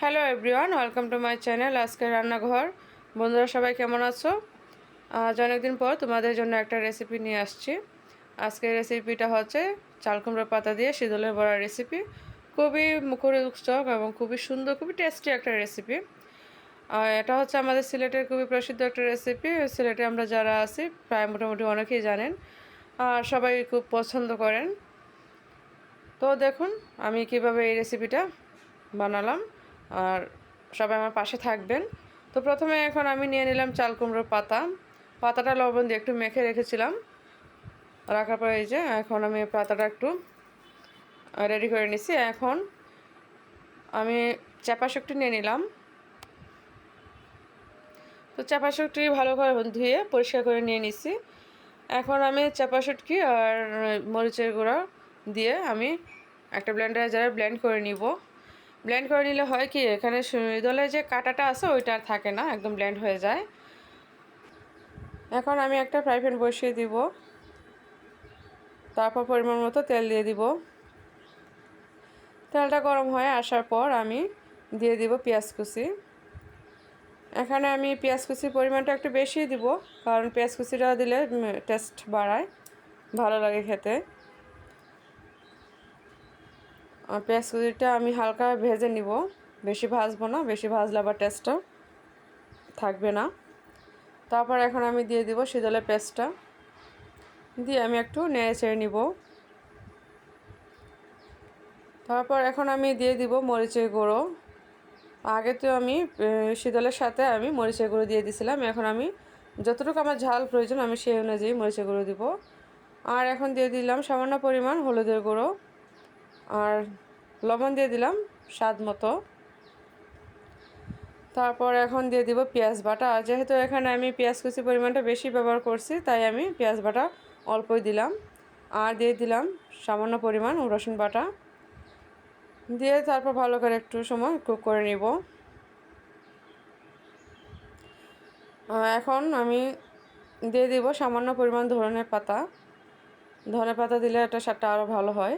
Hello everyone, welcome to my channel আজকের রান্নাঘর। বন্ধুরা সবাই কেমন আছো? আজ অনেকদিন পর তোমাদের জন্য একটা রেসিপি নিয়ে আসছি। আজকের রেসিপিটা হচ্ছে চাল কুমড়ো পাতা দিয়ে শীতলের বড়া রেসিপি খুবই মুখরোচক এবং খুবই সুন্দর, খুবই টেস্টি একটা রেসিপি এটা হচ্ছে আমাদের সিলেটের খুবই প্রসিদ্ধ একটা রেসিপি সিলেটে আমরা যারা আছি, প্রায় মোটামুটি অনেকেই জানেন। আর সবাই খুব পছন্দ করেন। তো দেখুন, আমি কীভাবে এই রেসিপিটা বানালাম। আর সবাই আমার পাশে থাকবেন। তো প্রথমে এখন আমি নিয়ে নিলাম চাল কুমড়োর পাতা। পাতাটা লবণ দিয়ে একটু মেখে রেখেছিলাম। রাখার পরে এই যে এখন আমি পাতাটা একটু রেডি করে নিছি। এখন আমি চাপা শুকটি নিয়ে নিলাম। তো চাপা শুকটি ভালো করে ধুয়ে পরিষ্কার করে নিয়ে নিছি। এখন আমি চাপা শুটকি আর মরিচের গুঁড়া দিয়ে আমি একটা ব্লেন্ডারে যারা ব্লেন্ড করে নিব। ব্লেন্ড করে নিলে হয় কি, এখানে দলে যে কাটাটা আছে ওইটা আর থাকে না, একদম ব্লেন্ড হয়ে যায়। এখন আমি একটা ফ্রাই প্যান বসিয়ে দিব। তারপর পরিমাণ মতো তেল দিয়ে দিব। তেলটা গরম হয়ে আসার পর আমি দিয়ে দিব পেঁয়াজ কুচি। এখানে আমি পেঁয়াজ কুচির পরিমাণটা একটু বেশি দিব, কারণ পেঁয়াজ কুচিটা দিলে টেস্ট বাড়ায়, ভালো লাগে খেতে। পেঁয়াজ কুচিটা আমি হালকা ভেজে নিব। বেশি ভাজবো না, বেশি ভাজলে আবার টেস্টটা থাকবে না। তারপর এখন আমি দিয়ে দিব শীতলের পেস্টটা। দিয়ে আমি একটু নেড়ে ছেড়ে নিব। তারপর এখন আমি দিয়ে দিব মরিচের গুঁড়ো। আগে তো আমি শীতলের সাথে আমি মরিচের গুঁড়ো দিয়ে দিছিলাম। এখন আমি যতটুকু আমার ঝাল প্রয়োজন, আমি সেই অনুযায়ী মরিচের গুঁড়ো দিব। আর এখন দিয়ে দিলাম সামান্য পরিমাণ হলুদের গুঁড়ো। আর লবণ দিয়ে দিলাম স্বাদ মতো। তারপর এখন দিয়ে দিব পেঁয়াজ বাটা। আর যেহেতু এখানে আমি পেঁয়াজ কুচি পরিমাণটা বেশি ব্যবহার করছি, তাই আমি পেঁয়াজ বাটা অল্পই দিলাম। আর দিয়ে দিলাম সামান্য পরিমাণ রসুন বাটা। দিয়ে তারপর ভালো করে একটু সময় কুক করে নিব। এখন আমি দিয়ে দিব সামান্য পরিমাণ ধরনের পাতা ধনে পাতা দিলে এটা স্বাদটা আরও ভালো হয়।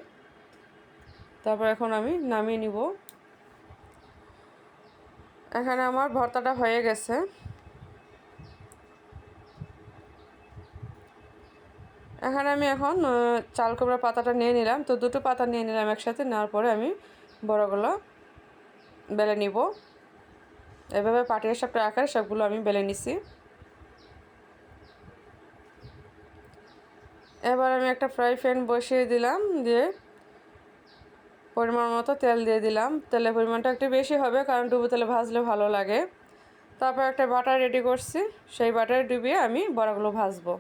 তারপর এখন আমি নামিয়ে নিব। এখানে আমার ভর্তাটা হয়ে গেছে। এখানে আমি এখন চাল কুমড়া পাতাটা নিয়ে নিলাম। তো দুটো পাতা নিয়ে নিলাম একসাথে, নেওয়ার পরে আমি বড়গুলো বেলে নিব। এভাবে পাটিয়া সাপটা আকারে সবগুলো আমি বেলে নিছি। এবার আমি একটা ফ্রাই প্যান বসিয়ে দিলাম, দিয়ে পরিমাণ মতো তেল দিয়ে দিলাম। তেলের পরিমাণটা একটু বেশি হবে কারণ ডুবো তেলে ভাজলে ভালো লাগে। তারপর একটা বাটার রেডি করছি। সেই বাটার ডুবিয়ে আমি বড়াগুলো ভাজবো।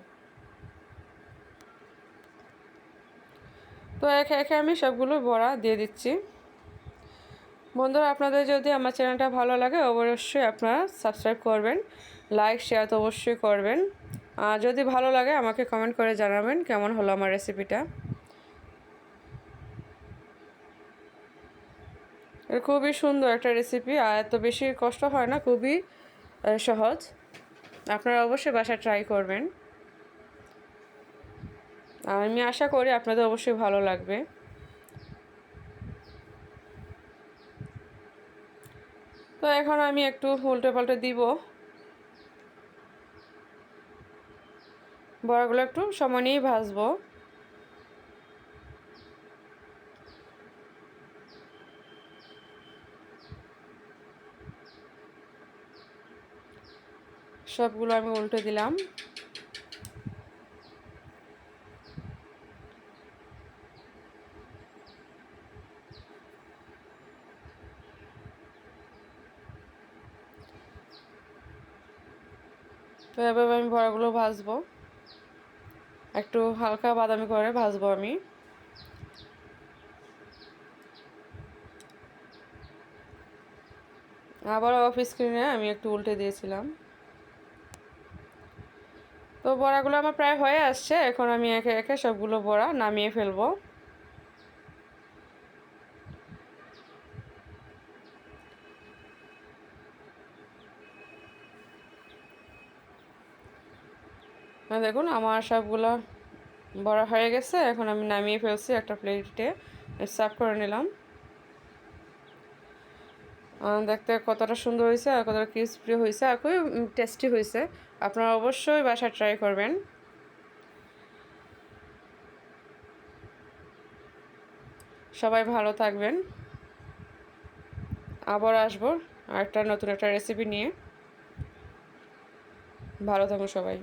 তো একে একে আমি সবগুলো বড়া দিয়ে দিচ্ছি। বন্ধুরা, আপনাদের যদি আমার চ্যানেলটা ভালো লাগে, অবশ্যই আপনারা সাবস্ক্রাইব করবেন। লাইক, শেয়ার তো অবশ্যই করবেন। আর যদি ভালো লাগে, আমাকে কমেন্ট করে জানাবেন কেমন হলো আমার রেসিপিটা খুবই সুন্দর একটা রেসিপি আর এত বেশি কষ্ট হয় না, খুবই সহজ। আপনারা অবশ্যই বাসায় ট্রাই করবেন। আমি আশা করি আপনাদের অবশ্যই ভালো লাগবে। তো এখন আমি একটু উল্টে পাল্টে দিব। বড়াগুলো একটু সময় নিয়েই ভাজবো। সবগুলো আমি উল্টে দিলাম। তো এভাবে আমি বড়াগুলো ভাজবো। একটু হালকা বাদামি করে ভাজবো আমি। আবার অফ স্ক্রিনে আমি একটু উল্টে দিয়েছিলাম। বড়াগুলো আমার প্রায় হয়ে আসছে, এখন আমি একে একে সবগুলো বড়া নামিয়ে ফেলব। দেখুন, আমার সবগুলো বড়া হয়ে গেছে, এখন আমি নামিয়ে ফেলছি একটা প্লেটে, সার্ভ করে নিলাম। দেখতে কতটা সুন্দর হয়েছে আর কতটা ক্রিসপি হয়েছে আর খুবই টেস্টি হয়েছে। আপনারা অবশ্যই বাসায় ট্রাই করবেন। সবাই ভালো থাকবেন। আবার আসব আরেকটা নতুন একটা রেসিপি নিয়ে। ভালো থাকুন সবাই।